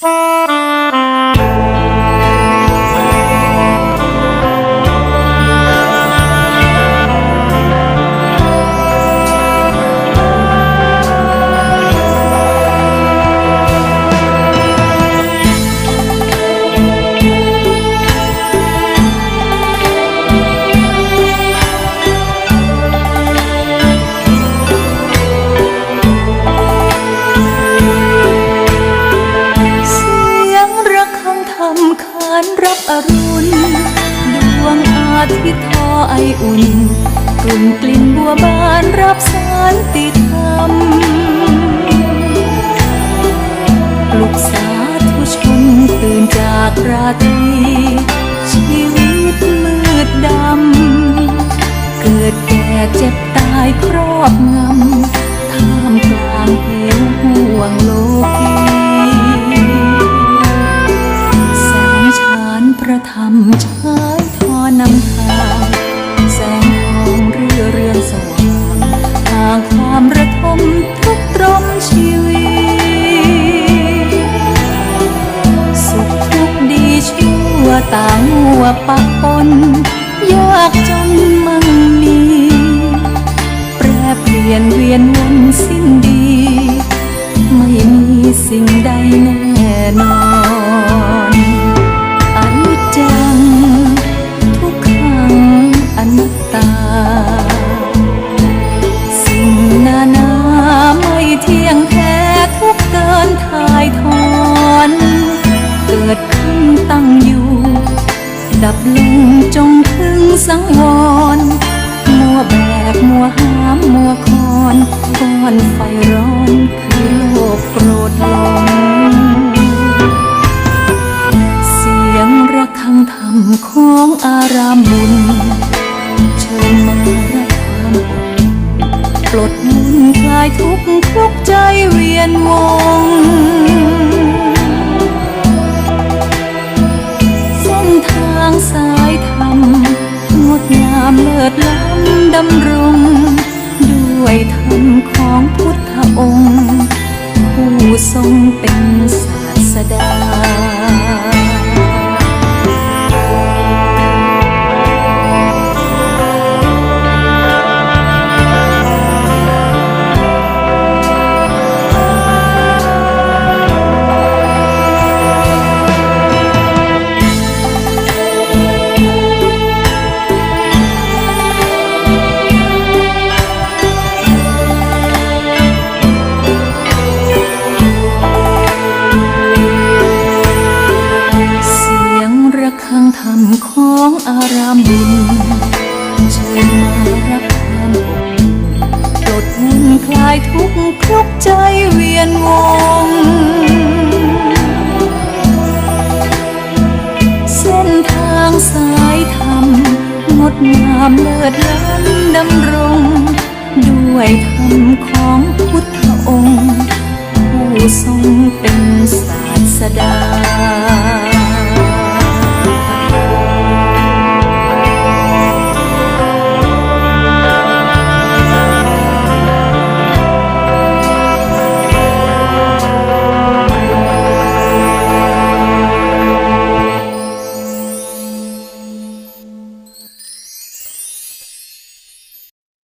เทิตย์ทอไออุ่น กลุ่นกลิ่นบัวบานรับสารติธรรมปลุกสาธุชนตื่นจากราตรีชีวิตมืดดำ เกิดแก่เจ็บตายครอบง วปะปนยากจนมั่งมี แปรเปลี่ยนเวียนวนสิ้น ดับลงจงถึงสังวร มัวแบกมัวหามมัวคอนก้อนไฟร้อนคือโลกโกรธหลงเสียงระฆังธรรมของอารามบุญเชิญมารับความปลดมุนคลายทุกข์ทุกใจเวียนวงางสายธรรมงดงามเลิศล้ำดำรง ด้วยธรรมของพุทธองค์ ผู้ทรงเป็นารามบุญเชิญมารับความอบอุ่นปลดมุนคลายทุกข์คลุกใจเวียนวง เส้นทางสายธรรมงดงามเลิศล้ำดำรง ด้วยธรรมของพุทธองค์ ผู้ทรงเป็นศาสดา